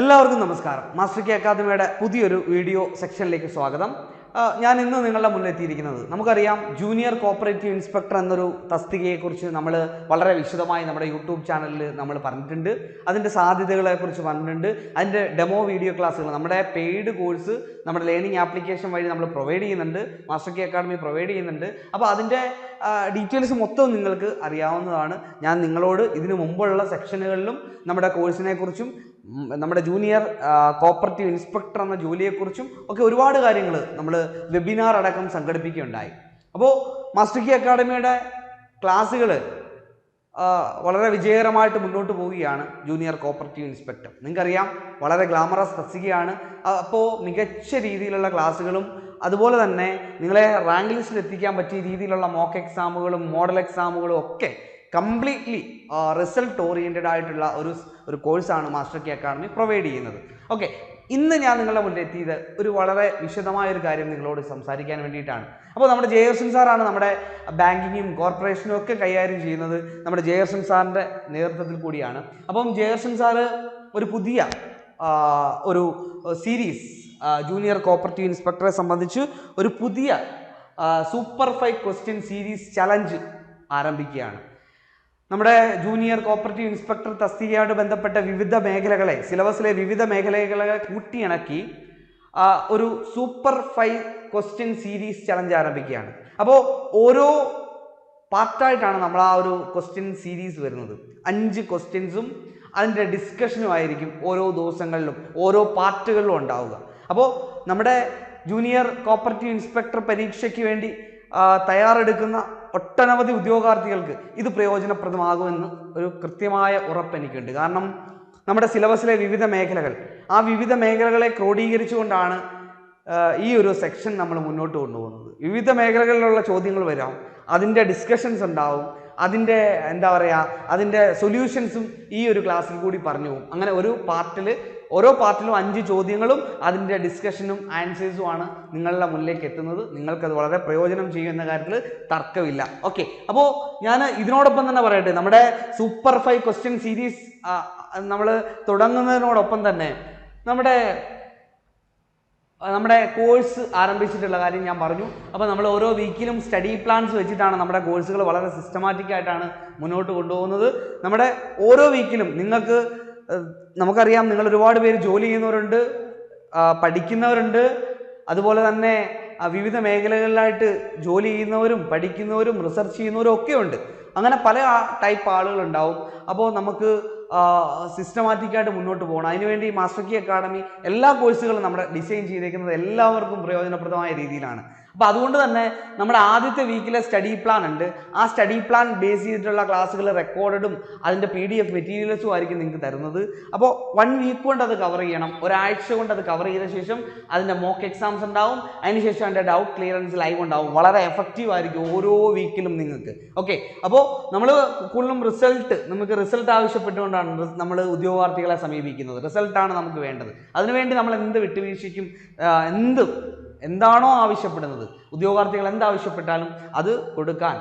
എല്ലാവർക്കും നമസ്കാരം. Master K അക്കാദമിയുടെ പുതിയൊരു വീഡിയോ സെക്ഷനിലേക്ക് സ്വാഗതം. ഞാൻ ഇന്ന് നിങ്ങളുടെ മുന്നിലെത്തിയിരിക്കുന്നത് നമുക്കറിയാം ജൂനിയർ കോപ്പറേറ്റീവ് ഇൻസ്പെക്ടർ എന്നൊരു തസ്തികയെക്കുറിച്ച് നമ്മൾ വളരെ വിശദമായി നമ്മുടെ യൂട്യൂബ് ചാനലിൽ നമ്മൾ പറഞ്ഞിട്ടുണ്ട്. അതിന്റെ സാധ്യതകളെക്കുറിച്ച് പറഞ്ഞിട്ടുണ്ട്. അതിന്റെ ഡെമോ വീഡിയോ ക്ലാസ്സുകൾ നമ്മുടെ പെയ്ഡ് കോഴ്സ് നമ്മുടെ ലേണിംഗ് ആപ്ലിക്കേഷൻ വഴി നമ്മൾ പ്രൊവൈഡ് ചെയ്യുന്നുണ്ട്. മാസ്റ്റർ കെ അക്കാഡമി പ്രൊവൈഡ് ചെയ്യുന്നുണ്ട്. അപ്പോൾ അതിന്റെ ഡീറ്റെയിൽസ് മൊത്തം നിങ്ങൾക്ക് അറിയാവുന്നതാണ്. ഞാൻ നിങ്ങളോട് ഇതിനു മുമ്പുള്ള സെക്ഷനുകളിലും നമ്മുടെ കോഴ്സിനെ കുറിച്ചും ഉം, നമ്മുടെ ജൂനിയർ കോപ്പറേറ്റീവ് ഇൻസ്പെക്ടർ എന്ന ജോലിയെക്കുറിച്ചും ഒക്കെ ഒരുപാട് കാര്യങ്ങൾ നമ്മൾ വെബിനാർ അടക്കം സംഘടിപ്പിക്കുകയുണ്ടായി. അപ്പോൾ മാസ്റ്റർ കി അക്കാഡമിയുടെ ക്ലാസ്സുകൾ വളരെ വിജയകരമായിട്ട് മുന്നോട്ട് പോവുകയാണ് ജൂനിയർ കോപ്പറേറ്റീവ് ഇൻസ്പെക്ടർ നിങ്ങൾക്കറിയാം വളരെ ഗ്ലാമറസ് തസ്തികയാണ് അപ്പോൾ മികച്ച രീതിയിലുള്ള ക്ലാസ്സുകളും അതുപോലെ തന്നെ നിങ്ങളെ റാങ്ക് ലിസ്റ്റിൽ എത്തിക്കാൻ പറ്റിയ രീതിയിലുള്ള മോക്ക് എക്സാമുകളും മോഡൽ എക്സാമുകളും ഒക്കെ കംപ്ലീറ്റ്ലി റിസൾട്ട് ഓറിയന്റഡ് ആയിട്ടുള്ള ഒരു ഒരു കോഴ്സാണ് മാസ്റ്റർ കെ അക്കാഡമി പ്രൊവൈഡ് ചെയ്യുന്നത്. ഓക്കെ ഇന്ന് ഞാൻ നിങ്ങളുടെ മുന്നിൽ എത്തിയത് ഒരു വളരെ വിശദമായ ഒരു കാര്യം നിങ്ങളോട് സംസാരിക്കാൻ വേണ്ടിയിട്ടാണ്. അപ്പോൾ നമ്മുടെ ജയർസൻ സാറാണ് നമ്മുടെ ബാങ്കിങ്ങും കോർപ്പറേഷനും ഒക്കെ കൈകാര്യം ചെയ്യുന്നത് നമ്മുടെ ജയർസൻ സാറിന്റെ നേതൃത്വത്തിൽ കൂടിയാണ്. അപ്പം ജയർസൻ സാറ് ഒരു പുതിയ ഒരു സീരീസ് ജൂനിയർ കോപ്പറേറ്റീവ് ഇൻസ്പെക്ടറെ സംബന്ധിച്ച് ഒരു പുതിയ super five question series challenge ആരംഭിക്കുകയാണ്. നമ്മുടെ ജൂനിയർ കോപ്പറേറ്റീവ് ഇൻസ്പെക്ടർ തസ്തികയായിട്ട് ബന്ധപ്പെട്ട വിവിധ മേഖലകളെ സിലബസിലെ വിവിധ മേഖലകളെ കൂട്ടിയിണക്കി ഒരു super five question series challenge ആരംഭിക്കുകയാണ്. അപ്പോൾ ഓരോ പാർട്ടായിട്ടാണ് നമ്മൾ ആ ഒരു ക്വസ്റ്റ്യൻ സീരീസ് വരുന്നത്. അഞ്ച് ക്വസ്റ്റ്യൻസും അതിന്റെ ഡിസ്കഷനും ആയിരിക്കും ഓരോ ദിവസങ്ങളിലും ഓരോ പാർട്ടുകളിലും ഉണ്ടാവുക. അപ്പോൾ നമ്മുടെ ജൂനിയർ കോപ്പറേറ്റീവ് ഇൻസ്പെക്ടർ പരീക്ഷയ്ക്ക് വേണ്ടി തയ്യാറെടുക്കുന്ന ഒട്ടനവധി ഉദ്യോഗാർത്ഥികൾക്ക് ഇത് പ്രയോജനപ്രദമാകുമെന്ന് ഒരു കൃത്യമായ ഉറപ്പ് എനിക്കുണ്ട് കാരണം നമ്മുടെ സിലബസിലെ വിവിധ മേഖലകൾ ആ വിവിധ മേഖലകളെ ക്രോഡീകരിച്ചുകൊണ്ടാണ് ഈ ഒരു സെക്ഷൻ നമ്മൾ മുന്നോട്ട് കൊണ്ടുപോകുന്നത്. വിവിധ മേഖലകളിലുള്ള ചോദ്യങ്ങൾ വരാം അതിന്റെ ഡിസ്കഷൻസ് ഉണ്ടാവും അതിന്റെ എന്താ പറയുക അതിന്റെ സൊല്യൂഷൻസും ഈ ഒരു ക്ലാസ്സിൽ കൂടി പറഞ്ഞു പോകും. അങ്ങനെ ഒരു പാർട്ടിൽ ഓരോ പാർട്ടിലും അഞ്ച് ചോദ്യങ്ങളും അതിന്റെ ഡിസ്കഷനും ആൻസേഴ്സുമാണ് നിങ്ങളുടെ മുന്നിലേക്ക് എത്തുന്നത്. നിങ്ങൾക്കത് വളരെ പ്രയോജനം ചെയ്യുമെന്ന കാര്യത്തിൽ തർക്കമില്ല. ഓക്കെ അപ്പോൾ ഞാൻ ഇതിനോടൊപ്പം തന്നെ പറയട്ടെ. നമ്മുടെ സൂപ്പർ ഫൈവ് ക്വസ്റ്റ്യൻ സീരീസ് നമ്മൾ തുടങ്ങുന്നതിനോടൊപ്പം തന്നെ നമ്മുടെ നമ്മുടെ കോഴ്സ് ആരംഭിച്ചിട്ടുള്ള കാര്യം ഞാൻ പറഞ്ഞു. അപ്പോൾ നമ്മൾ ഓരോ വീക്കിലും സ്റ്റഡി പ്ലാൻസ് വെച്ചിട്ടാണ് നമ്മുടെ കോഴ്സുകൾ വളരെ സിസ്റ്റമാറ്റിക് ആയിട്ടാണ് മുന്നോട്ട് കൊണ്ടുപോകുന്നത്. നമ്മുടെ ഓരോ വീക്കിലും നിങ്ങൾക്ക് നമുക്കറിയാം നിങ്ങൾ ഒരുപാട് പേര് ജോലി ചെയ്യുന്നവരുണ്ട് പഠിക്കുന്നവരുണ്ട്. അതുപോലെ തന്നെ വിവിധ മേഖലകളിലായിട്ട് ജോലി ചെയ്യുന്നവരും പഠിക്കുന്നവരും റിസർച്ച് ചെയ്യുന്നവരും ഒക്കെ ഉണ്ട്. അങ്ങനെ പല ടൈപ്പ് ആളുകളുണ്ടാവും. അപ്പോൾ നമുക്ക് സിസ്റ്റമാറ്റിക്കായിട്ട് മുന്നോട്ട് പോകണം. അതിനുവേണ്ടി മാസ്റ്റർ കി അക്കാഡമി എല്ലാ കോഴ്സുകളും നമ്മുടെ ഡിസൈൻ ചെയ്തേക്കുന്നത് എല്ലാവർക്കും പ്രയോജനപ്രദമായ രീതിയിലാണ്. അപ്പോൾ അതുകൊണ്ട് തന്നെ നമ്മുടെ ആദ്യത്തെ വീക്കിലെ സ്റ്റഡി പ്ലാൻ ഉണ്ട്. ആ സ്റ്റഡി പ്ലാൻ ബേസ് ചെയ്തിട്ടുള്ള ക്ലാസ്സുകൾ റെക്കോർഡും അതിന്റെ പി ഡി എഫ് മെറ്റീരിയൽസും ആയിരിക്കും നിങ്ങൾക്ക് തരുന്നത്. അപ്പോൾ വൺ വീക്ക് കൊണ്ട് അത് കവർ ചെയ്യണം. ഒരാഴ്ച കൊണ്ട് അത് കവർ ചെയ്ത ശേഷം അതിന്റെ മോക്ക് എക്സാംസ് ഉണ്ടാവും. അതിനുശേഷം അതിന്റെ ഡൗട്ട് ക്ലിയറൻസ് ലൈവ് ഉണ്ടാവും. വളരെ എഫക്റ്റീവ് ആയിരിക്കും ഓരോ വീക്കിലും നിങ്ങൾക്ക്. ഓക്കെ അപ്പോൾ നമ്മൾ കൂടുതലും റിസൾട്ട് നമുക്ക് റിസൾട്ട് ആവശ്യപ്പെട്ടുകൊണ്ടാണ് നമ്മൾ ഉദ്യോഗാർത്ഥികളെ സമീപിക്കുന്നത്. റിസൾട്ടാണ് നമുക്ക് വേണ്ടത്. അതിനുവേണ്ടി നമ്മൾ എന്ത് വിട്ടുവീഴ്ചയ്ക്കും എന്ത് എന്താണോ ആവശ്യപ്പെടുന്നത്. ഉദ്യോഗാർത്ഥികൾ എന്താവശ്യപ്പെട്ടാലും അത് കൊടുക്കാൻ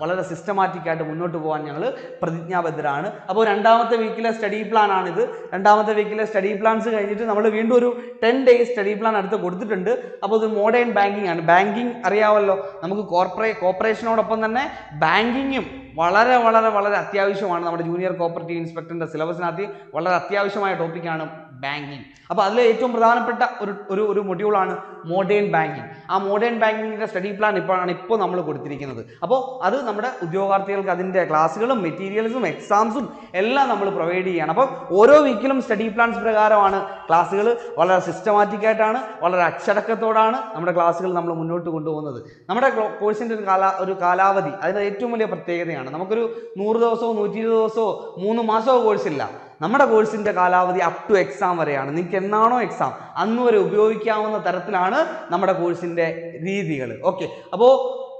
വളരെ സിസ്റ്റമാറ്റിക്കായിട്ട് മുന്നോട്ട് പോകാൻ ഞങ്ങൾ പ്രതിജ്ഞാബദ്ധരാണ്. അപ്പോൾ രണ്ടാമത്തെ വീക്കിലെ സ്റ്റഡി പ്ലാൻ ആണിത്. രണ്ടാമത്തെ വീക്കിലെ സ്റ്റഡി പ്ലാൻസ് കഴിഞ്ഞിട്ട് നമ്മൾ വീണ്ടും ഒരു ടെൻ ഡേയ്സ് സ്റ്റഡി പ്ലാൻ അടുത്ത് കൊടുത്തിട്ടുണ്ട്. അപ്പോൾ ഇത് മോഡേൺ ബാങ്കിങ് ആണ്. ബാങ്കിങ് അറിയാമല്ലോ നമുക്ക് കോർപ്പറേ കോർപ്പറേഷനോടൊപ്പം തന്നെ ബാങ്കിങ്ങും വളരെ വളരെ വളരെ അത്യാവശ്യമാണ്. നമ്മുടെ ജൂനിയർ കോപ്പറേറ്റീവ് ഇൻസ്പെക്ടറിന്റെ സിലബസിനകത്ത് വളരെ അത്യാവശ്യമായ ടോപ്പിക്കാണ് ബാങ്കിങ് അപ്പോൾ അതിലെ ഏറ്റവും പ്രധാനപ്പെട്ട ഒരു ഒരു ഒരു മൊഡ്യൂളാണ് മോഡേൺ ബാങ്കിങ് ആ മോഡേൺ ബാങ്കിങ്ങിന്റെ സ്റ്റഡി പ്ലാൻ ഇപ്പോഴാണ് ഇപ്പോൾ നമ്മൾ കൊടുത്തിരിക്കുന്നത്. അപ്പോൾ അത് നമ്മുടെ ഉദ്യോഗാർത്ഥികൾക്ക് അതിന്റെ ക്ലാസ്സുകളും മെറ്റീരിയൽസും എക്സാംസും എല്ലാം നമ്മൾ പ്രൊവൈഡ് ചെയ്യുകയാണ് അപ്പോൾ ഓരോ വീക്കിലും സ്റ്റഡി പ്ലാൻസ് പ്രകാരമാണ് ക്ലാസ്സുകൾ വളരെ സിസ്റ്റമാറ്റിക് ആയിട്ടാണ് വളരെ അച്ചടക്കത്തോടാണ് നമ്മുടെ ക്ലാസ്സുകൾ നമ്മൾ മുന്നോട്ട് കൊണ്ടുപോകുന്നത്. നമ്മുടെ കോഴ്സിന്റെ ഒരു കാല ഒരു കാലാവധി അതിന്റെ ഏറ്റവും വലിയ പ്രത്യേകതയാണ്. നമുക്കൊരു നൂറ് ദിവസമോ നൂറ്റി ഇരുപത് ദിവസമോ മൂന്ന് മാസമോ കോഴ്സില്ല നമ്മുടെ കോഴ്സിന്റെ കാലാവധി അപ് ടു എക്സാം വരെയാണ്. നിങ്ങൾക്ക് എന്നാണോ എക്സാം അന്ന് വരെ ഉപയോഗിക്കാവുന്ന തരത്തിലാണ് നമ്മുടെ കോഴ്സിന്റെ രീതികൾ ഓക്കെ അപ്പോൾ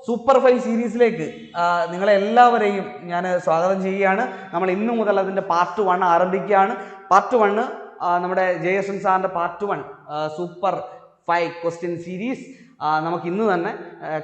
സൂപ്പർ ഫൈവ് സീരീസിലേക്ക് നിങ്ങളെല്ലാവരെയും ഞാൻ സ്വാഗതം ചെയ്യുകയാണ്. നമ്മൾ ഇന്നു മുതൽ അതിന്റെ പാർട്ട് വൺ ആരംഭിക്കുകയാണ്. പാർട്ട് വണ്ണ് നമ്മുടെ ജയസൻ സാറിന്റെ part one super five question series നമുക്ക് ഇന്ന് തന്നെ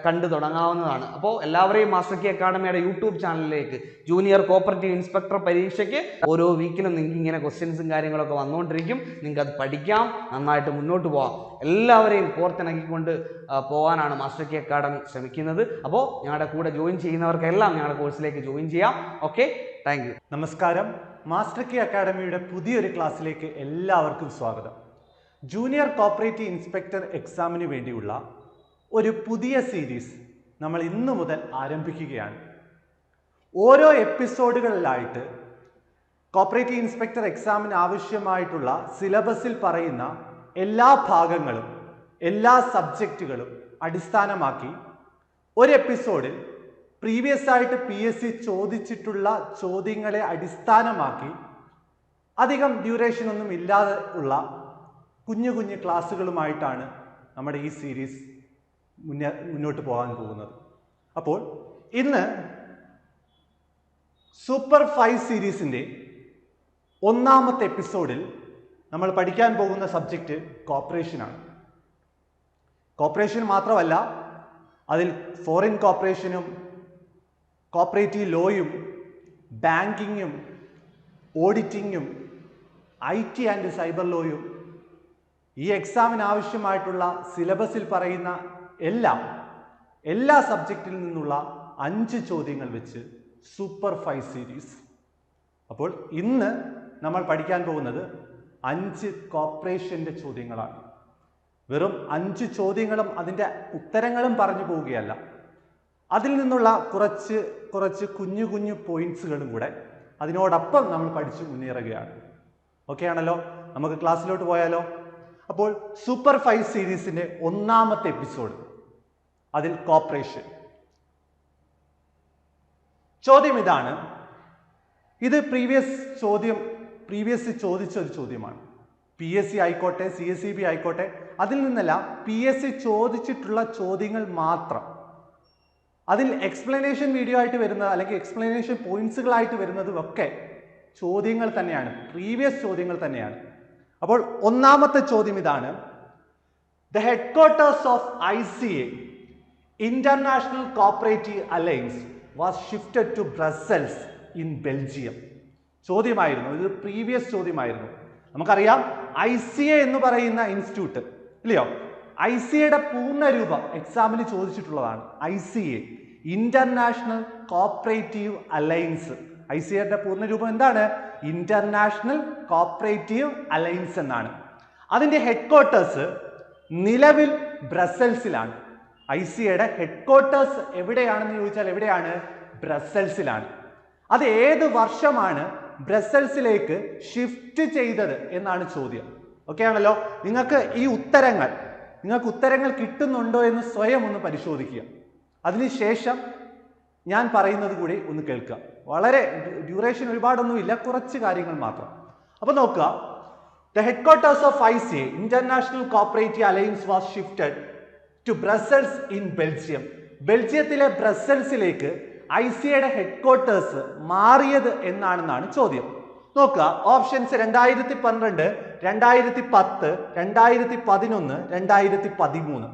കണ്ടു തുടങ്ങാവുന്നതാണ്. അപ്പോൾ എല്ലാവരെയും മാസ്റ്റർ കി അക്കാഡമിയുടെ യൂട്യൂബ് ചാനലിലേക്ക് ജൂനിയർ കോപ്പറേറ്റീവ് ഇൻസ്പെക്ടർ പരീക്ഷയ്ക്ക് ഓരോ വീക്കിലും നിങ്ങൾക്ക് ഇങ്ങനെ ക്വസ്റ്റ്യൻസും കാര്യങ്ങളൊക്കെ വന്നുകൊണ്ടിരിക്കും. നിങ്ങൾക്ക് അത് പഠിക്കാം നന്നായിട്ട് മുന്നോട്ട് പോകാം എല്ലാവരെയും കോർത്തിണക്കിക്കൊണ്ട് ആ, പോകാനാണ് മാസ്റ്റർ കി അക്കാഡമി ശ്രമിക്കുന്നത്. അപ്പോൾ ഞങ്ങളുടെ കൂടെ ജോയിൻ ചെയ്യുന്നവർക്കെല്ലാം ഞങ്ങളുടെ കോഴ്സിലേക്ക് ജോയിൻ ചെയ്യാം. ഓക്കെ? താങ്ക് നമസ്കാരം. മാസ്റ്റർ കി അക്കാഡമിയുടെ പുതിയൊരു ക്ലാസ്സിലേക്ക് എല്ലാവർക്കും സ്വാഗതം. ജൂനിയർ കോപ്പറേറ്റീവ് ഇൻസ്പെക്ടർ എക്സാമിന് വേണ്ടിയുള്ള ഒരു പുതിയ സീരീസ് നമ്മൾ ഇന്നു മുതൽ ആരംഭിക്കുകയാണ്. ഓരോ എപ്പിസോഡുകളിലായിട്ട് കോപ്പറേറ്റീവ് ഇൻസ്പെക്ടർ എക്സാമിന് ആവശ്യമായിട്ടുള്ള സിലബസിൽ പറയുന്ന എല്ലാ ഭാഗങ്ങളും എല്ലാ സബ്ജക്റ്റുകളും അടിസ്ഥാനമാക്കി ഒരു എപ്പിസോഡിൽ പ്രീവിയസ് ആയിട്ട് പി എസ് സി ചോദിച്ചിട്ടുള്ള ചോദ്യങ്ങളെ അടിസ്ഥാനമാക്കി അധികം ഡ്യൂറേഷൻ ഒന്നും ഇല്ലാതെ ഉള്ള കുഞ്ഞു കുഞ്ഞു ക്ലാസ്സുകളുമായിട്ടാണ് നമ്മുടെ ഈ സീരീസ് മുന്നേ മുന്നോട്ട് പോകാൻ പോകുന്നത്. അപ്പോൾ ഇന്ന് സൂപ്പർ ഫൈവ് സീരീസിന്റെ ഒന്നാമത്തെ എപ്പിസോഡിൽ നമ്മൾ പഠിക്കാൻ പോകുന്ന സബ്ജക്റ്റ് കോപ്പറേഷനാണ് കോപ്പറേഷൻ മാത്രമല്ല അതിൽ ഫോറിൻ കോപ്പറേഷനും കോപ്പറേറ്റീവ് ലോയും ബാങ്കിങ്ങും ഓഡിറ്റിങ്ങും ഐ ടി ആൻഡ് സൈബർ ലോയും ഈ എക്സാമിന് ആവശ്യമായിട്ടുള്ള സിലബസിൽ പറയുന്ന എല്ലാം എല്ലാ സബ്ജക്റ്റിൽ നിന്നുള്ള അഞ്ച് ചോദ്യങ്ങൾ വെച്ച് സൂപ്പർ ഫൈവ് സീരീസ് അപ്പോൾ ഇന്ന് നമ്മൾ പഠിക്കാൻ പോകുന്നത് അഞ്ച് കോപ്പറേഷന്റെ ചോദ്യങ്ങളാണ്. വെറും അഞ്ച് ചോദ്യങ്ങളും അതിന്റെ ഉത്തരങ്ങളും പറഞ്ഞു പോവുകയല്ല. അതിൽ നിന്നുള്ള കുറച്ച് കുറച്ച് കുഞ്ഞു കുഞ്ഞു പോയിന്റ്സുകളും കൂടെ അതിനോടൊപ്പം നമ്മൾ പഠിച്ച് മുന്നേറുകയാണ്. ഓക്കെ ആണല്ലോ? നമുക്ക് ക്ലാസ്സിലോട്ട് പോയാലോ? അപ്പോൾ സൂപ്പർ ഫൈവ് സീരീസിന്റെ ഒന്നാമത്തെ എപ്പിസോഡ് അതിൽ കോപ്പറേഷൻ ചോദ്യം ഇതാണ്. ഇത് പ്രീവിയസ് ചോദ്യം പ്രീവിയസ് ചോദിച്ച ഒരു ചോദ്യമാണ്. പി എസ് സി ആയിക്കോട്ടെ സി എസ് സി ബി ആയിക്കോട്ടെ അതിൽ നിന്നല്ല പി എസ് സി ചോദിച്ചിട്ടുള്ള ചോദ്യങ്ങൾ മാത്രം. അതിൽ എക്സ്പ്ലനേഷൻ വീഡിയോ ആയിട്ട് വരുന്നത് അല്ലെങ്കിൽ എക്സ്പ്ലനേഷൻ പോയിന്റ്സുകളായിട്ട് വരുന്നതും ഒക്കെ ചോദ്യങ്ങൾ തന്നെയാണ്. പ്രീവിയസ് ചോദ്യങ്ങൾ തന്നെയാണ്. അപ്പോൾ ഒന്നാമത്തെ ചോദ്യം ഇതാണ്. The headquarters of I C A international cooperative alliance was shifted to Brussels in Belgium ചോദ്യമായിരുന്നു. ഇത് പ്രീവിയസ് ചോദ്യമായിരുന്നു. നമുക്കറിയാം ഐ സി എ എന്ന് പറയുന്ന ഇൻസ്റ്റിറ്റ്യൂട്ട് ഇല്ലയോ? ഐ സി എയുടെ പൂർണരൂപം എക്സാമിന് ചോദിച്ചിട്ടുള്ളതാണ്. I C A international cooperative alliance I C എയുടെ പൂർണരൂപം എന്താണ്? ഇന്റർനാഷണൽ കോപ്പറേറ്റീവ് അലയൻസ് എന്നാണ്. അതിന്റെ ഹെഡ് ക്വാർട്ടേഴ്സ് നിലവിൽ ബ്രസൽസിലാണ് ഐ സി എയുടെ ഹെഡ് ക്വാർട്ടേഴ്സ് എവിടെയാണെന്ന് ചോദിച്ചാൽ എവിടെയാണ്? ബ്രസൽസിലാണ്. അത് ഏത് വർഷമാണ് ബ്രസൽസിലേക്ക് ഷിഫ്റ്റ് ചെയ്തത് എന്നാണ് ചോദ്യം. ഓക്കെ ആണല്ലോ? നിങ്ങൾക്ക് ഈ ഉത്തരങ്ങൾ നിങ്ങൾക്ക് ഉത്തരങ്ങൾ കിട്ടുന്നുണ്ടോ എന്ന് സ്വയം ഒന്ന് പരിശോധിക്കുക. അതിനുശേഷം ഞാൻ പറയുന്നത് കൂടി ഒന്ന് കേൾക്കുക. വളരെ ഡ്യൂറേഷൻ ഒരുപാടൊന്നുമില്ല കുറച്ച് കാര്യങ്ങൾ മാത്രം. അപ്പോൾ നോക്കുക. The headquarters of I C international cooperative alliance was shifted to Brussels in Belgium ബെൽജിയത്തിലെ ബ്രസൽസിലേക്ക് ഐ സിയുടെ ഹെഡ് ക്വാർട്ടേഴ്സ് മാറിയത് എന്നാണെന്നാണ് ചോദ്യം. നോക്കുക ഓപ്ഷൻസ് രണ്ടായിരത്തി പന്ത്രണ്ട് രണ്ടായിരത്തി പത്ത് രണ്ടായിരത്തി പതിനൊന്ന് രണ്ടായിരത്തി പതിമൂന്ന്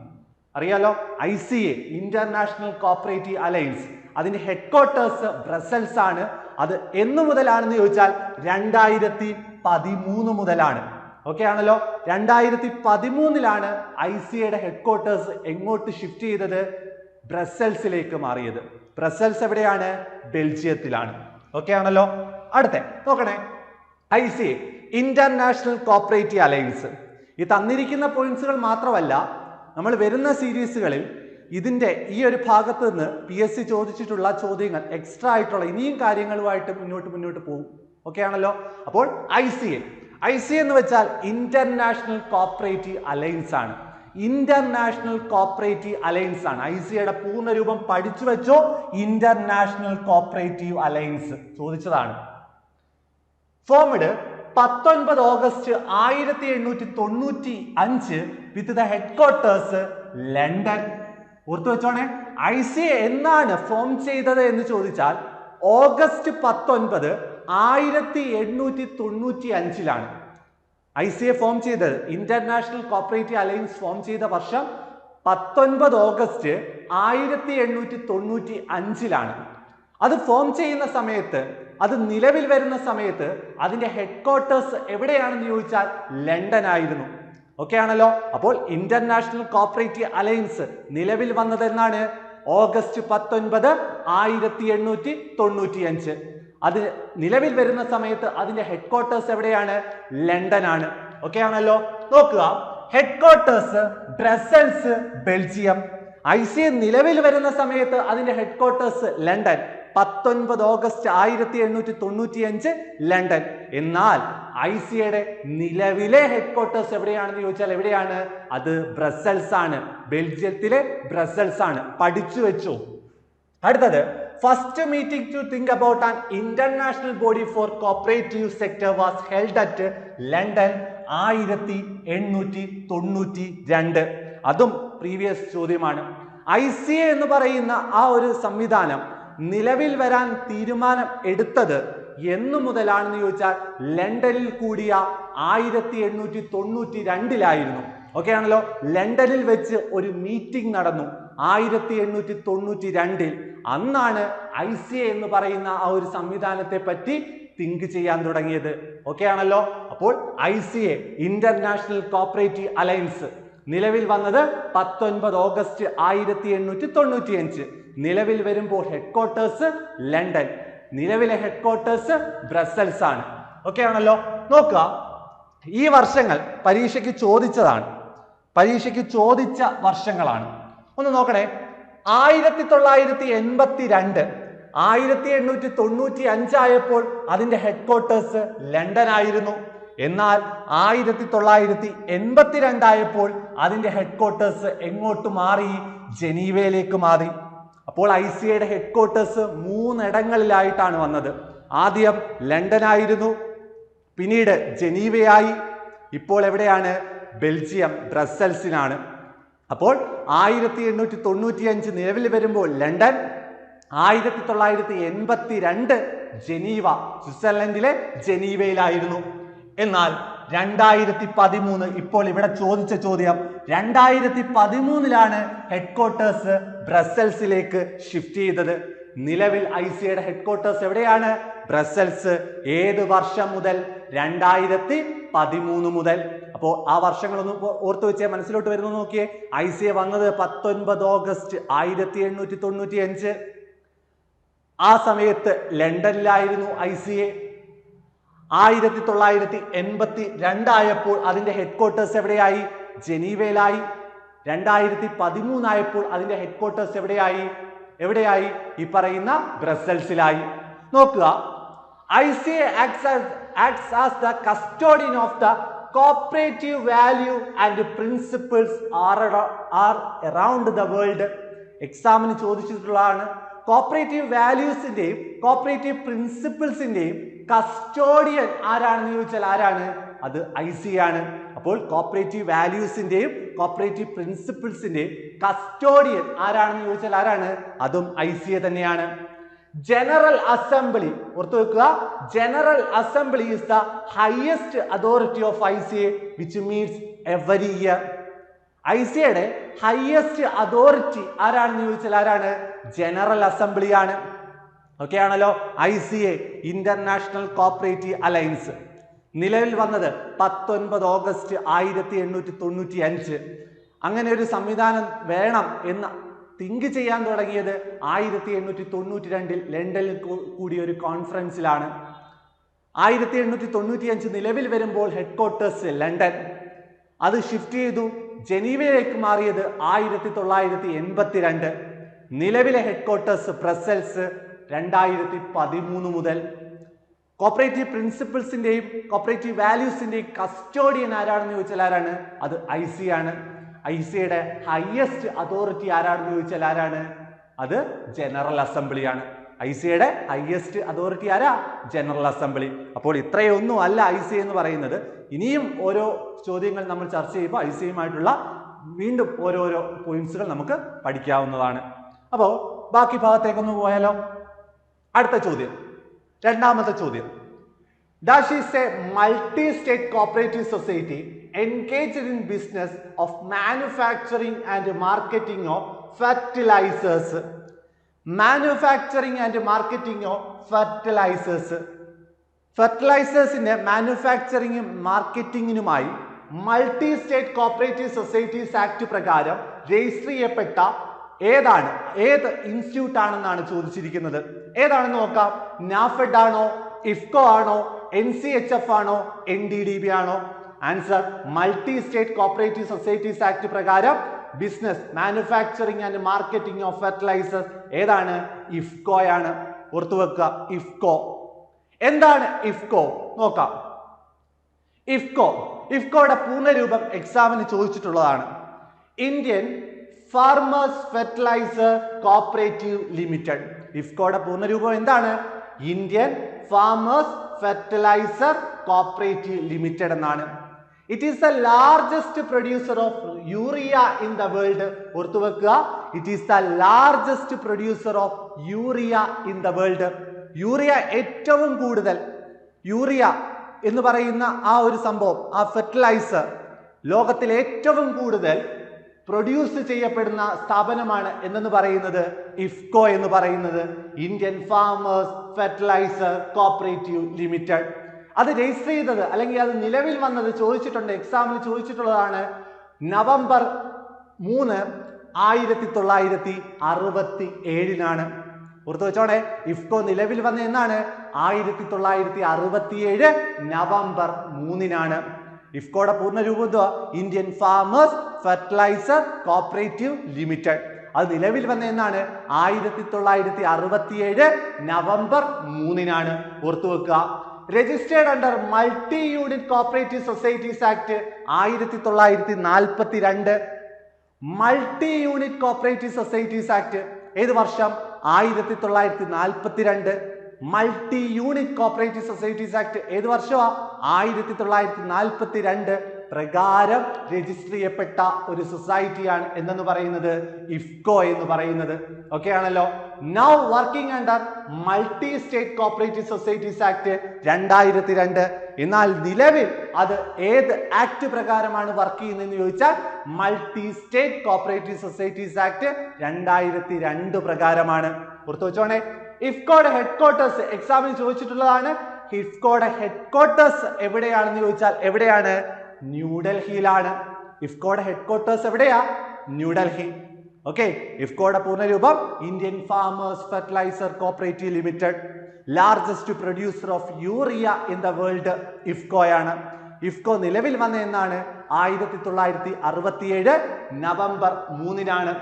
അറിയാലോ I C A international cooperative alliance അതിന്റെ ഹെഡ്ക്വാർട്ടേഴ്സ് ബ്രസൽസ് ആണ് അത് എന്നു മുതലാണെന്ന് ചോദിച്ചാൽ രണ്ടായിരത്തി പതിമൂന്ന് മുതലാണ്. ഓക്കെ ആണല്ലോ. രണ്ടായിരത്തി പതിമൂന്നിലാണ് ഐ സി എയുടെ ഹെഡ് ക്വാർട്ടേഴ്സ് എങ്ങോട്ട് ഷിഫ്റ്റ് ചെയ്തത്? ബ്രസൽസിലേക്ക് മാറിയത്. ബ്രസൽസ് എവിടെയാണ്? ബെൽജിയത്തിലാണ്. ഓക്കെ ആണല്ലോ. അടുത്ത നോക്കണേ. I C A international cooperative alliance ഈ തന്നിരിക്കുന്ന പോയിന്റ്സുകൾ മാത്രമല്ല നമ്മൾ വരുന്ന സീരീസുകളിൽ ഇതിന്റെ ഈ ഒരു ഭാഗത്ത് നിന്ന് പി എസ് സി ചോദിച്ചിട്ടുള്ള ചോദ്യങ്ങൾ എക്സ്ട്രാ ആയിട്ടുള്ള ഇനിയും കാര്യങ്ങളുമായിട്ട് മുന്നോട്ട് മുന്നോട്ട് പോകും. ഓക്കെ ആണല്ലോ. അപ്പോൾ I C A I C എന്ന് വെച്ചാൽ ഇന്റർനാഷണൽ കോപ്പറേറ്റീവ് അലയൻസ് ആണ്. ഇന്റർനാഷണൽ കോപ്പറേറ്റീവ് അലയൻസ് ആണ്. ഐ സിയുടെ പൂർണരൂപം പഠിച്ചു വെച്ചോ ഇന്റർനാഷണൽ കോപ്പറേറ്റീവ് അലയൻസ് ചോദിച്ചതാണ്. ഫോമിഡ് പത്തൊൻപത് ഓഗസ്റ്റ് ആയിരത്തി എണ്ണൂറ്റി തൊണ്ണൂറ്റി അഞ്ച് വിത്ത് ദ ഹെഡ്ക്വാർട്ടേഴ്സ് ലണ്ടൻ ഓർത്തു വെച്ചോണേ. ഐ സി എന്നാണ് ഫോം ചെയ്തത് എന്ന് ചോദിച്ചാൽ ഓഗസ്റ്റ് പത്തൊൻപത് ആയിരത്തി എണ്ണൂറ്റി തൊണ്ണൂറ്റി അഞ്ചിലാണ് ഐ സി എ ഫോം ചെയ്തത്. ഇന്റർനാഷണൽ കോപ്പറേറ്റീവ് അലയൻസ് ഫോം ചെയ്ത വർഷം പത്തൊൻപത് ഓഗസ്റ്റ് ആയിരത്തി എണ്ണൂറ്റി തൊണ്ണൂറ്റി അഞ്ചിലാണ് അത് ഫോം ചെയ്യുന്ന സമയത്ത് അത് നിലവിൽ വരുന്ന സമയത്ത് അതിന്റെ ഹെഡ്ക്വാർട്ടേഴ്സ് എവിടെയാണെന്ന് ചോദിച്ചാൽ ലണ്ടൻ ആയിരുന്നു ഓക്കെ ആണല്ലോ? അപ്പോൾ ഇന്റർനാഷണൽ കോപ്പറേറ്റീവ് അലയൻസ് നിലവിൽ വന്നത് എന്നാണ്? ഓഗസ്റ്റ് പത്തൊൻപത് ആയിരത്തി എണ്ണൂറ്റി തൊണ്ണൂറ്റി അഞ്ച് അത് നിലവിൽ വരുന്ന സമയത്ത് അതിന്റെ ഹെഡ്ക്വാർട്ടേഴ്സ് എവിടെയാണ്? ലണ്ടൻ ആണ് ഓക്കെ ആണല്ലോ? നോക്കുക. Headquarters Brussels Belgium. I C നിലവിൽ വരുന്ന സമയത്ത് അതിന്റെ ഹെഡ്ക്വാർട്ടേഴ്സ് ലണ്ടൻ. പത്തൊൻപത് ഓഗസ്റ്റ് ആയിരത്തി എണ്ണൂറ്റി തൊണ്ണൂറ്റി അഞ്ച് ലണ്ടൻ. എന്നാൽ ഐ സിയുടെ നിലവിലെ ഹെഡ്ക്വാർട്ടേഴ്സ് എവിടെയാണെന്ന് ചോദിച്ചാൽ എവിടെയാണ്? അത് ബ്രസൽസ് ആണ് ബെൽജിയത്തിലെ ബ്രസൽസ് ആണ് പഠിച്ചു വെച്ചു. അടുത്തത്. First meeting to think about an international body for cooperative sector was held at London ആയിരത്തി എണ്ണൂറ്റി തൊണ്ണൂറ്റി രണ്ട് അതും പ്രീവിയസ് ചോദ്യമാണ്. ഐ സി എ എന്ന് പറയുന്ന ആ ഒരു സംവിധാനം നിലവിൽ വരാൻ തീരുമാനം എടുത്തത് എന്നു മുതലാണെന്ന് ചോദിച്ചാൽ ലണ്ടനിൽ കൂടിയ ആയിരത്തി എണ്ണൂറ്റി തൊണ്ണൂറ്റി രണ്ടിലായിരുന്നു ഓക്കെ ആണല്ലോ? ലണ്ടനിൽ വെച്ച് ഒരു മീറ്റിംഗ് നടന്നു ആയിരത്തി എണ്ണൂറ്റി തൊണ്ണൂറ്റി രണ്ടിൽ അന്നാണ് ഐ സി എ എന്ന് പറയുന്ന ആ ഒരു സംവിധാനത്തെ പറ്റി തിങ്ക് ചെയ്യാൻ തുടങ്ങിയത്. ഓക്കെ ആണല്ലോ? അപ്പോൾ I C A international cooperative alliance നിലവിൽ വന്നത് പത്തൊൻപത് ഓഗസ്റ്റ് ആയിരത്തി എണ്ണൂറ്റി തൊണ്ണൂറ്റി അഞ്ച് നിലവിൽ വരുമ്പോൾ ഹെഡ്ക്വാർട്ടേഴ്സ് ലണ്ടൻ നിലവിലെ ഹെഡ്ക്വാർട്ടേഴ്സ് ബ്രസൽസ് ആണ്. ഓക്കെ ആണല്ലോ? നോക്കുക. ഈ വർഷങ്ങൾ പരീക്ഷയ്ക്ക് ചോദിച്ചതാണ്. പരീക്ഷയ്ക്ക് ചോദിച്ച വർഷങ്ങളാണ്. ഒന്ന് നോക്കണേ. ആയിരത്തി തൊള്ളായിരത്തി എൺപത്തി രണ്ട് ആയിരത്തി എണ്ണൂറ്റി തൊണ്ണൂറ്റി അഞ്ചായപ്പോൾ അതിന്റെ ഹെഡ്ക്വാർട്ടേഴ്സ് ലണ്ടനായിരുന്നു. എന്നാൽ ആയിരത്തി തൊള്ളായിരത്തി അതിന്റെ ഹെഡ്ക്വാർട്ടേഴ്സ് എങ്ങോട്ട് മാറി? ജനീവയിലേക്ക് മാറി. അപ്പോൾ ഐ സി ഐയുടെ ഹെഡ്ക്വാർട്ടേഴ്സ് മൂന്നിടങ്ങളിലായിട്ടാണ് വന്നത്. ആദ്യം ലണ്ടനായിരുന്നു പിന്നീട് ജനീവയായി. ഇപ്പോൾ എവിടെയാണ്? ബെൽജിയം ബ്രസൽസിനാണ്. അപ്പോൾ ആയിരത്തി എണ്ണൂറ്റി തൊണ്ണൂറ്റി അഞ്ച് നിലവിൽ വരുമ്പോൾ ലണ്ടൻ ആയിരത്തി തൊള്ളായിരത്തി എൺപത്തി രണ്ട് ജനീവ സ്വിറ്റ്സർലൻഡിലെ ജനീവയിലായിരുന്നു. എന്നാൽ രണ്ടായിരത്തി പതിമൂന്ന് ഇപ്പോൾ ഇവിടെ ചോദിച്ച ചോദ്യം രണ്ടായിരത്തി പതിമൂന്നിലാണ് ഹെഡ്ക്വാർട്ടേഴ്സ് ബ്രസൽസിലേക്ക് ഷിഫ്റ്റ് ചെയ്തത്. നിലവിൽ ഐ സിയുടെ ഹെഡ്ക്വാർട്ടേഴ്സ് എവിടെയാണ്? ബ്രസൽസ്. ഏത് വർഷം മുതൽ രണ്ടായിരത്തി പതിമൂന്ന് മുതൽ. അപ്പോൾ ആ വർഷങ്ങളൊന്നും ഓർത്ത് വെച്ചേ മനസ്സിലോട്ട് വരുന്നു നോക്കിയേ. ഐ സി എ വന്നത് പത്തൊൻപത് ഓഗസ്റ്റ് ആയിരത്തി എണ്ണൂറ്റി തൊണ്ണൂറ്റി അഞ്ച് ആ സമയത്ത് ലണ്ടനിലായിരുന്നു ഐ സി എ. ആയിരത്തി തൊള്ളായിരത്തി എൺപത്തി രണ്ടായപ്പോൾ അതിന്റെ ഹെഡ്ക്വാർട്ടേഴ്സ് എവിടെയായി? ജനീവയിലായി. രണ്ടായിരത്തി പതിമൂന്നായപ്പോൾ അതിന്റെ ഹെഡ്ക്വാർട്ടേഴ്സ് എവിടെയായി? എവിടെയായി? ഈ പറയുന്ന ബ്രസൽസിലായി. നോക്കുക. I C acts as the custodian of the cooperative value and principles are, are around the world. എക്സാമിന് ചോദിച്ചിട്ടുള്ളതാണ്. കോപ്പറേറ്റീവ് വാല്യൂസിന്റെയും കോപ്പറേറ്റീവ് പ്രിൻസിപ്പിൾസിന്റെയും കസ്റ്റോഡിയൻ ആരാണെന്ന് ചോദിച്ചാൽ ആരാണ്? അത് ഐ സി ആണ്. അപ്പോൾ കോപ്പറേറ്റീവ് വാല്യൂസിന്റെയും കോപ്പറേറ്റീവ് പ്രിൻസിപ്പിൾസിന്റെയും കസ്റ്റോഡിയൻ ആരാണെന്ന് ചോദിച്ചാൽ ആരാണ്? അതും ഐ സി എ തന്നെയാണ്. ജനറൽ അസംബ്ലി ഓർത്തു വെക്കുക general assembly is the highest authority of I C A which means every year I സിയുടെ ഹയസ്റ്റ് അതോറിറ്റി ആരാണെന്ന് ചോദിച്ചാൽ ആരാണ്? ജനറൽ അസംബ്ലിയാണ് ഓക്കെ ആണല്ലോ? I C A international cooperative alliance നിലവിൽ വന്നത് പത്തൊൻപത് ഓഗസ്റ്റ് ആയിരത്തി എണ്ണൂറ്റി തൊണ്ണൂറ്റി അഞ്ച് അങ്ങനെ ഒരു സംവിധാനം വേണം എന്ന് തിങ്ക് ചെയ്യാൻ തുടങ്ങിയത് ആയിരത്തി എണ്ണൂറ്റി തൊണ്ണൂറ്റി രണ്ടിൽ ലണ്ടനിൽ കൂടിയ ഒരു കോൺഫറൻസിലാണ് ആയിരത്തി എണ്ണൂറ്റി തൊണ്ണൂറ്റി അഞ്ച് നിലവിൽ വരുമ്പോൾ ഹെഡ്ക്വാർട്ടേഴ്സ് ലണ്ടൻ. അത് ഷിഫ്റ്റ് ചെയ്തു. ജനീവയിലേക്ക് മാറിയത് ആയിരത്തി തൊള്ളായിരത്തി എൺപത്തിരണ്ട് നിലവിലെ ഹെഡ്ക്വാർട്ടേഴ്സ് ബ്രസൽസ് രണ്ടായിരത്തി പതിമൂന്ന് മുതൽ കോപ്പറേറ്റീവ് പ്രിൻസിപ്പിൾസിന്റെയും കോപ്പറേറ്റീവ് വാല്യൂസിന്റെയും കസ്റ്റോഡിയൻ ആരാണെന്ന് ചോദിച്ചാൽ ആരാണ്? അത് ഐ സി ആണ്. ഐ സിയുടെ ഹയസ്റ്റ് അതോറിറ്റി ആരാണെന്ന് ചോദിച്ചാൽ ആരാണ്? അത് ജനറൽ അസംബ്ലിയാണ് ഐ സിയുടെ ഹയസ്റ്റ് അതോറിറ്റി ആരാ? ജനറൽ അസംബ്ലി അപ്പോൾ ഇത്രയൊന്നും അല്ല ഐ സി എന്ന് പറയുന്നത്. ഇനിയും ഓരോ ചോദ്യങ്ങൾ നമ്മൾ ചർച്ച ചെയ്യുമ്പോൾ ഐ സിയുമായിട്ടുള്ള വീണ്ടും ഓരോരോ പോയിന്റ്സുകൾ നമുക്ക് പഠിക്കാവുന്നതാണ്. അപ്പോൾ ബാക്കി ഭാഗത്തേക്കൊന്ന് പോയാലോ? അടുത്ത ചോദ്യം. രണ്ടാമത്തെ ചോദ്യം. Dash is a multi state cooperative society engaged in business of manufacturing and marketing of fertilizers. Manufacturing and marketing of fertilizers. ഫെർട്ടിലൈസേഴ്സിന്റെ മാനുഫാക്ചറിങ്ങും മാർക്കറ്റിങ്ങിനുമായി multi state cooperative societies act പ്രകാരം രജിസ്റ്റർ ചെയ്യപ്പെട്ട ഏതാണ് ഏത് ഇൻസ്റ്റിറ്റ്യൂട്ട് ആണെന്നാണ് ചോദിച്ചിരിക്കുന്നത് ഏതാണെന്ന് നോക്കാം നാഫെഡ് ആണോ ഇഫ്കോ ആണോ എൻ സി എച്ച് എഫ് ആണോ എൻ ഡി ഡി ബി ആണോ answer multi state cooperative societies act പ്രകാരം business manufacturing and marketing of fertilisers ഏതാണ്? ഇഫ്കോ ആണ്. ഓർത്തു ഇഫ്കോ എന്താണ് ഇഫ്കോ നോക്കാം. ഇഫ്കോ ഇഫ്കോയുടെ പൂർണരൂപം എക്സാമിന് ചോദിച്ചിട്ടുള്ളതാണ്. Indian farmers fertiliser cooperative limited ഇഫ്കോയുടെ പൂർണരൂപം എന്താണ്? Indian farmers fertiliser cooperative limited എന്നാണ്. It is the largest producer of urea in the world ഓർത്തു വെക്കുക it is the largest producer of urea in the world urea ഏറ്റവും കൂടുതൽ. Urea എന്ന് പറയുന്ന ആ ഒരു സംഭവം ആ ഫെർട്ടിലൈസർ ലോകത്തിൽ ഏറ്റവും കൂടുതൽ പ്രൊഡ്യൂസ് ചെയ്യപ്പെടുന്ന സ്ഥാപനമാണ് എന്നെന്ന് പറയുന്നത്? ഇഫ്കോ എന്ന് പറയുന്നത്. Indian farmers fertiliser cooperative limited അത് രജിസ്റ്റർ ചെയ്തത് അല്ലെങ്കിൽ അത് നിലവിൽ വന്നത് ചോദിച്ചിട്ടുണ്ട് എക്സാമിൽ ചോദിച്ചിട്ടുള്ളതാണ് നവംബർ മൂന്ന് ആയിരത്തി തൊള്ളായിരത്തി അറുപത്തി ഏഴിനാണ് ഓർത്ത് വെച്ചോണേ ഇഫ്കോ നിലവിൽ വന്ന എന്നാണ്? ആയിരത്തി തൊള്ളായിരത്തി അറുപത്തിയേഴ് നവംബർ മൂന്നിനാണ്. ഇഫ്കോയുടെ പൂർണരൂപം എന്തുവാ? Indian farmers fertiliser cooperative limited. അത് നിലവിൽ വന്ന എന്നാണ്? ആയിരത്തി തൊള്ളായിരത്തി അറുപത്തിയേഴ് നവംബർ മൂന്നിനാണ്. ഓർത്തു വെക്കുക. Registered under multi unit cooperative societies act ആയിരത്തി തൊള്ളായിരത്തി നാൽപ്പത്തി രണ്ട് multi unit cooperative societies act ഏത് വർഷം? ആയിരത്തി തൊള്ളായിരത്തി നാൽപ്പത്തി രണ്ട് multi unit cooperative societies act ഏത് വർഷമാണ് ആയിരത്തി തൊള്ളായിരത്തി നാൽപ്പത്തി രണ്ട് പ്രകാരം രജിസ്റ്റർ ചെയ്യപ്പെട്ട ഒരു സൊസൈറ്റിയാണ് എന്തെന്ന് പറയുന്നത്? ഇഫ്കോ എന്ന് പറയുന്നത്. ഓക്കെ ആണല്ലോ? Now working under multi state cooperative societies act രണ്ടായിരത്തി രണ്ട് എന്നാൽ നിലവിൽ അത് ഏത് ആക്ട് പ്രകാരമാണ് വർക്ക് ചെയ്യുന്നതെന്ന് ചോദിച്ചാൽ multi state cooperative societies act രണ്ടായിരത്തി രണ്ട് പ്രകാരമാണ്. ഓർത്തു വെച്ചോണേ. ഇഫ്കോയുടെ ഹെഡ് ക്വാർട്ടേഴ്സ് എക്സാമിന് ചോദിച്ചിട്ടുള്ളതാണ്. ഇഫ്കോയുടെ ഹെഡ് ക്വാർട്ടേഴ്സ് എവിടെയാണെന്ന് ചോദിച്ചാൽ എവിടെയാണ്? ന്യൂഡൽഹിയിലാണ് ഇഫ്കോയുടെ ഹെഡ് ക്വാർട്ടേഴ്സ് എവിടെയാ ന്യൂഡൽഹി ഓക്കെ ഇഫ്കോയുടെ പൂർണരൂപം Indian farmers fertiliser cooperative limited largest producer of urea in the world ഇഫ്കോയാണ്. IFFCO നിലവിൽ വന്ന എന്നാണ്? ആയിരത്തി തൊള്ളായിരത്തി അറുപത്തിയേഴ് നവംബർ മൂന്നിനാണ്.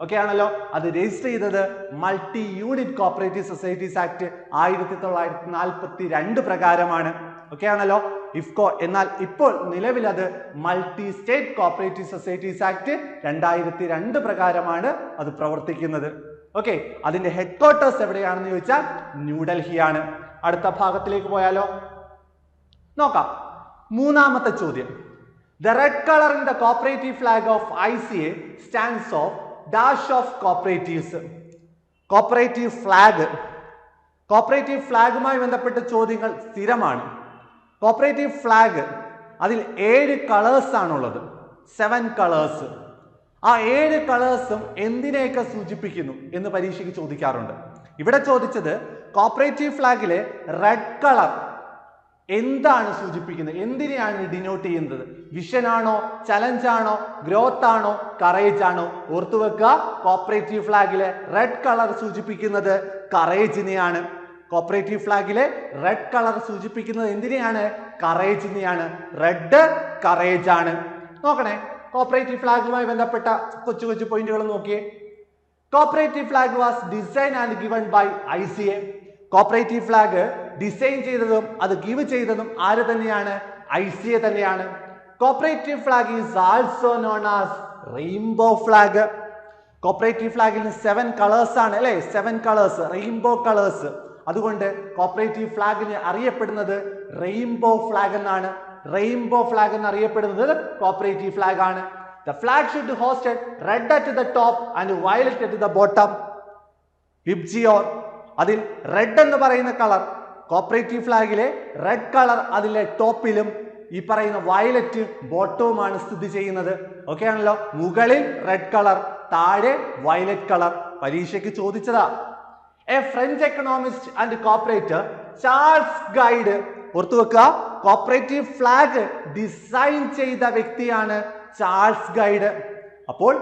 ഓക്കെ ആണല്ലോ? അത് രജിസ്റ്റർ ചെയ്തത് multi unit cooperative societies act ആയിരത്തി തൊള്ളായിരത്തി നാൽപ്പത്തി രണ്ട് പ്രകാരമാണ്. ഓക്കെ ആണല്ലോ? ഇഫ്കോ. എന്നാൽ ഇപ്പോൾ നിലവിലത് multi state cooperative societies act രണ്ടായിരത്തി രണ്ട് പ്രകാരമാണ് അത് പ്രവർത്തിക്കുന്നത്. ഓക്കെ അതിന്റെ ഹെഡ് ക്വാർട്ടേഴ്സ് എവിടെയാണെന്ന് ചോദിച്ചാൽ ന്യൂഡൽഹിയാണ്. അടുത്ത ഭാഗത്തിലേക്ക് പോയാലോ? നോക്കാം. മൂന്നാമത്തെ ചോദ്യം. The red colour in the cooperative flag of I C A stands of dash of cooperatives cooperative flag cooperative ഫ്ലാഗുമായി ബന്ധപ്പെട്ട ചോദ്യങ്ങൾ സ്ഥിരമാണ്. Cooperative flag. അതിൽ ഏഴ് കളേഴ്സ് ആണുള്ളത്. സെവൻ കളേഴ്സ് ആ ഏഴ് കളേഴ്സും എന്തിനെയൊക്കെ സൂചിപ്പിക്കുന്നു എന്ന് പരീക്ഷയ്ക്ക് ചോദിക്കാറുണ്ട്. ഇവിടെ ചോദിച്ചത് കോപ്പറേറ്റീവ് ഫ്ലാഗിലെ റെഡ് കളർ എന്താണ് സൂചിപ്പിക്കുന്നത്? എന്തിനെയാണ് ഡിനോട്ട് ചെയ്യുന്നത്? വിഷനാണോ ആണോ? ചലഞ്ച് ആണോ? ഗ്രോത്ത് ആണോ? കറേജ് ആണോ? ഓർത്തുവെക്കുക. കോപ്പറേറ്റീവ് ഫ്ലാഗിലെ റെഡ് കളർ സൂചിപ്പിക്കുന്നത് കറേജിനെയാണ് കോപ്പറേറ്റീവ് ഫ്ലാഗിലെ റെഡ് കളർ സൂചിപ്പിക്കുന്നത് എന്തിനെയാണ്? കറേജിനെയാണ്. റെഡ് കറേജ് ആണ് നോക്കണേ. കോപ്പറേറ്റീവ് ഫ്ലാഗുമായി ബന്ധപ്പെട്ട കൊച്ചു കൊച്ചു പോയിന്റുകൾ നോക്കിയേ. Cooperative flag was design and given by I C A cooperative flag design ചെയ്തതും അത് ഗിവ് ചെയ്തതും ആര് തന്നെയാണ്? ഐ സി എ തന്നെയാണ്. Cooperative flag is also known as rainbow flag cooperative ഫ്ലാഗിന് seven colours ആണ് അല്ലേ? സെവൻ കളേഴ്സ് റെയിൻബോ കളേഴ്സ് അതുകൊണ്ട് cooperative ഫ്ലാഗിന് അറിയപ്പെടുന്നത് റെയിൻബോ ഫ്ലാഗ് എന്നാണ്. റെയിൻബോ ഫ്ലാഗ് എന്ന് അറിയപ്പെടുന്നത് കോപ്പറേറ്റീവ് ഫ്ലാഗ് ആണ് the flag should hoisted red at the top and violet at the bottom VIBGYOR അതിൽ റെഡ് എന്ന് പറയുന്ന കളർ കോപ്പറേറ്റീവ് ഫ്ലാഗിലെ റെഡ് കളർ അതിലെ ടോപ്പിലും ഈ പറയുന്ന വയലറ്റ് ബോട്ടവുമാണ് സ്ഥിതി ചെയ്യുന്നത്. ഓക്കെ ആണല്ലോ? മുകളിൽ റെഡ് കളർ താഴെ വയലറ്റ് കളർ പരീക്ഷയ്ക്ക് ചോദിച്ചതാ. A French economist and cooperator Charles Gide ഓർത്തു വെക്കുക കോപ്പറേറ്റീവ് ഫ്ലാഗ് ഡിസൈൻ ചെയ്ത വ്യക്തിയാണ് ചാൾസ് ഗൈഡ് അപ്പോൾ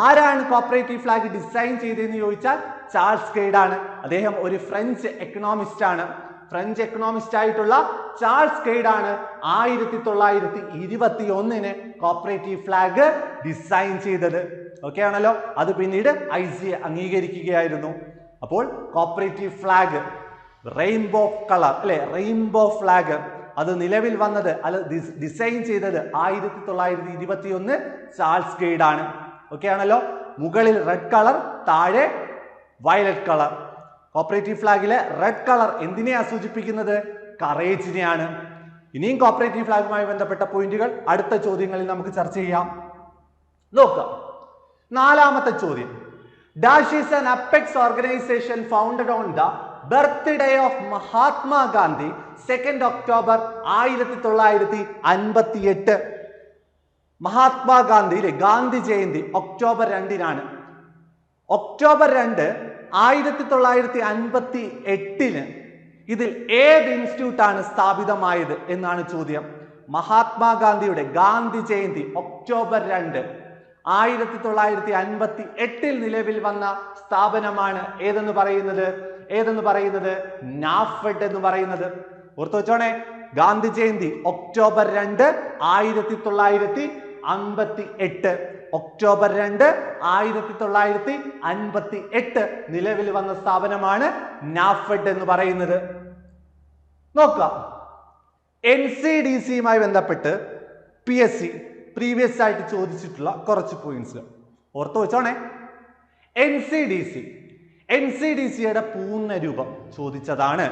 ആരാണ് കോപ്പറേറ്റീവ് ഫ്ലാഗ് ഡിസൈൻ ചെയ്തതെന്ന് ചോദിച്ചാൽ ചാൾസ് ഗൈഡ് ആണ്. അദ്ദേഹം ഒരു ഫ്രഞ്ച് എക്കണോമിസ്റ്റ് ആണ്. ഫ്രഞ്ച് എക്കണോമിസ്റ്റ് ആയിട്ടുള്ള ചാൾസ് ഗൈഡ് ആണ് ആയിരത്തി തൊള്ളായിരത്തി ഇരുപത്തി ഒന്നിന് കോപ്പറേറ്റീവ് ഫ്ലാഗ് ഡിസൈൻ ചെയ്തത്. ഓക്കെ ആണല്ലോ? അത് പിന്നീട് ഐ സി അംഗീകരിക്കുകയായിരുന്നു. അപ്പോൾ കോപ്പറേറ്റീവ് ഫ്ലാഗ് റെയിൻബോ കളർ അല്ലെ? റെയിൻബോ ഫ്ലാഗ് അത് നിലവിൽ വന്നത് അത് ഡിസൈൻ ചെയ്തത് ആയിരത്തി തൊള്ളായിരത്തി ഇരുപത്തി ഒന്ന് ചാൾസ് ഗെയ്ഡ് ആണ്. ഓക്കെ ആണല്ലോ? മുകളിൽ റെഡ് കളർ താഴെ വയലറ്റ് കളർ കോപ്പറേറ്റീവ് ഫ്ലാഗിലെ റെഡ് കളർ എന്തിനെയാണ് സൂചിപ്പിക്കുന്നത് കറേജിനെയാണ് ഇനിയും കോപ്പറേറ്റീവ് ഫ്ലാഗുമായി ബന്ധപ്പെട്ട പോയിന്റുകൾ അടുത്ത ചോദ്യങ്ങളിൽ നമുക്ക് ചർച്ച ചെയ്യാം. നോക്കാം നാലാമത്തെ ചോദ്യം. Dash is an apex organisation founded on the birthday of Mahatma Gandhi second October ആയിരത്തി തൊള്ളായിരത്തി അൻപത്തി എട്ട് മഹാത്മാഗാന്ധിയിലെ ഗാന്ധി ജയന്തി ഒക്ടോബർ രണ്ടിനാണ്. ഒക്ടോബർ രണ്ട് ആയിരത്തി തൊള്ളായിരത്തി അൻപത്തി എട്ടിന് ഇതിൽ ഏത് ഇൻസ്റ്റിറ്റ്യൂട്ടാണ് സ്ഥാപിതമായത് എന്നാണ് ചോദ്യം. മഹാത്മാഗാന്ധിയുടെ ഗാന്ധി ജയന്തി ഒക്ടോബർ രണ്ട് ആയിരത്തി തൊള്ളായിരത്തി അൻപത്തി എട്ടിൽ നിലവിൽ വന്ന സ്ഥാപനമാണ് ഏതെന്ന് പറയുന്നത്? ഏതെന്ന് പറയുന്നത്? നാഫെഡ് എന്ന് പറയുന്നത്. ഓർത്തു വെച്ചോണേ ഗാന്ധി ജയന്തി ഒക്ടോബർ രണ്ട് ആയിരത്തി തൊള്ളായിരത്തി അൻപത്തി എട്ട് ഒക്ടോബർ രണ്ട് ആയിരത്തി തൊള്ളായിരത്തി അൻപത്തി എട്ട് നിലവിൽ വന്ന സ്ഥാപനമാണ് നാഫെഡ് എന്ന് പറയുന്നത്. നോക്കാം. എൻ സി ഡി സിയുമായി ബന്ധപ്പെട്ട് പി എസ് സി പ്രീവിയസ് ആയിട്ട് ചോദിച്ചിട്ടുള്ള കുറച്ച് പോയിന്റ്സ് ഓർത്ത് വെച്ചോണേ? N C D C N C D സിയുടെ പൂർണ രൂപം ചോദിച്ചതാണ്.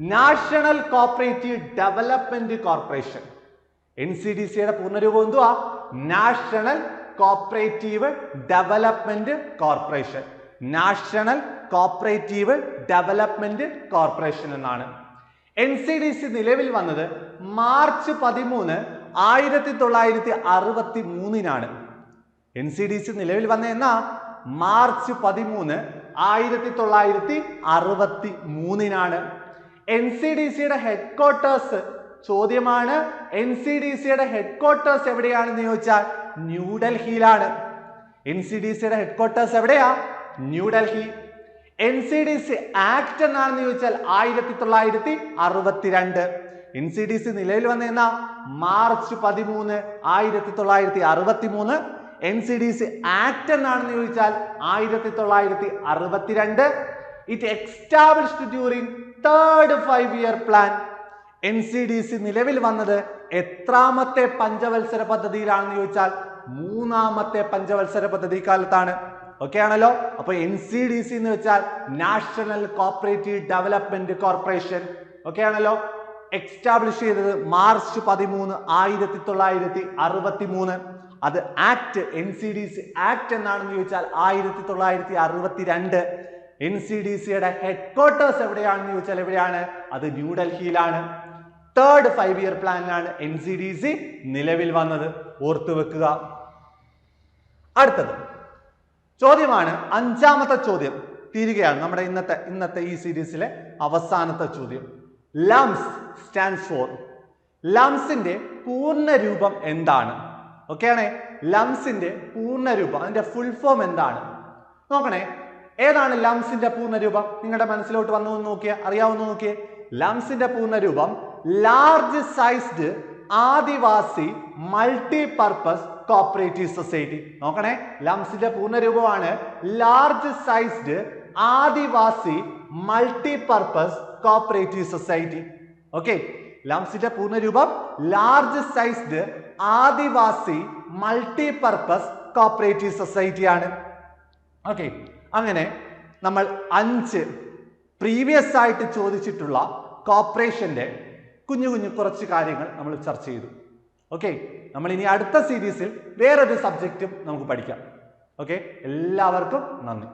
National cooperative development corporation N C D സിയുടെ പൂർണരൂപം എന്തുവാ? National cooperative development corporation national cooperative development corporation എന്നാണ്. എൻ സി ഡി സി നിലവിൽ വന്നത് മാർച്ച് പതിമൂന്ന് ആയിരത്തി തൊള്ളായിരത്തി അറുപത്തി മൂന്നിനാണ് എൻ സി ഡി സി നിലവിൽ വന്ന എന്ന? മാർച്ച് പതിമൂന്ന് ആയിരത്തി തൊള്ളായിരത്തി അറുപത്തി മൂന്നിനാണ് എൻ സി ഡി സിയുടെ ഹെഡ് ക്വാർട്ടേഴ്സ് ചോദ്യമാണ് എൻ സി ഡി സിയുടെ ഹെഡ് ക്വാർട്ടേഴ്സ് എവിടെയാണെന്ന് ചോദിച്ചാൽ ന്യൂഡൽഹിയിലാണ്. എൻ സി ഡി സിയുടെ ഹെഡ് ക്വാർട്ടേഴ്സ് എവിടെയാ? New Delhi. N C D C act എന്നാണെന്ന് ചോദിച്ചാൽ ആയിരത്തി തൊള്ളായിരത്തി അറുപത്തിരണ്ട് എൻ സി ഡി സി നിലവിൽ വന്നിരുന്ന മാർച്ച് പതിമൂന്ന് ആയിരത്തി തൊള്ളായിരത്തി അറുപത്തി മൂന്ന് N C D C act എന്നാണെന്ന് ചോദിച്ചാൽ ആയിരത്തി തൊള്ളായിരത്തി അറുപത്തിരണ്ട് it established during third five year plan N C D C നിലവിൽ വന്നത് എത്രാമത്തെ പഞ്ചവത്സര പദ്ധതിയിലാണെന്ന് ചോദിച്ചാൽ മൂന്നാമത്തെ പഞ്ചവത്സര പദ്ധതി കാലത്താണ്. ഓക്കെ ആണല്ലോ? അപ്പൊ എൻ സി ഡി സി എന്ന് വെച്ചാൽ national cooperative development corporation okay ആണല്ലോ? എക്സ്റ്റാബ്ലിഷ് ചെയ്തത് മാർച്ച് പതിമൂന്ന് ആയിരത്തി തൊള്ളായിരത്തി അറുപത്തി മൂന്ന് അത് act N C D C act എന്നാണെന്ന് ചോദിച്ചാൽ ആയിരത്തി തൊള്ളായിരത്തി അറുപത്തി രണ്ട് എൻ സി ഡി സിയുടെ ഹെഡ് ക്വാർട്ടേഴ്സ് എവിടെയാണെന്ന് ചോദിച്ചാൽ എവിടെയാണ്? അത് ന്യൂഡൽഹിയിലാണ് third five year പ്ലാനിലാണ് N C D C നിലവിൽ വന്നത്. ഓർത്തു വെക്കുക. അടുത്തത്. ചോദ്യമാണ് അഞ്ചാമത്തെ ചോദ്യം. തീരുകയാണ് നമ്മുടെ ഇന്നത്തെ ഇന്നത്തെ ഈ സീരീസിലെ അവസാനത്തെ ചോദ്യം. ലംസ് സ്റ്റാൻഡ്സ് ഫോർ ലംസിന്റെ പൂർണ രൂപം എന്താണ്? ഓക്കെ ആണേ? ലംസിന്റെ പൂർണ രൂപം അതിന്റെ ഫുൾ ഫോം എന്താണ്? നോക്കണേ ഏതാണ് ലംസിന്റെ പൂർണ രൂപം? നിങ്ങളുടെ മനസ്സിലോട്ട് വന്നു എന്ന് നോക്കിയേ അറിയാവുന്ന നോക്കിയേ. ലംസിന്റെ പൂർണ രൂപം large sized adivasi multi purpose cooperative society നോക്കണേ ലംസിന്റെ പൂർണ രൂപമാണ് large sized adivasi multi purpose cooperative society okay ലംസിന്റെ പൂർണ രൂപം large sized adivasi multi purpose cooperative society ആണ്. ഓക്കെ അങ്ങനെ നമ്മൾ അഞ്ച് പ്രീവിയസ് ആയിട്ട് ചോദിച്ചിട്ടുള്ള കോപ്പറേഷന്റെ കുഞ്ഞു കുഞ്ഞു കുറച്ച് കാര്യങ്ങൾ നമ്മൾ ചർച്ച ചെയ്തു. ഓക്കെ നമ്മൾ ഇനി അടുത്ത സീരീസിൽ വേറൊരു സബ്ജക്റ്റും നമുക്ക് പഠിക്കാം. ഓക്കെ എല്ലാവർക്കും നന്ദി.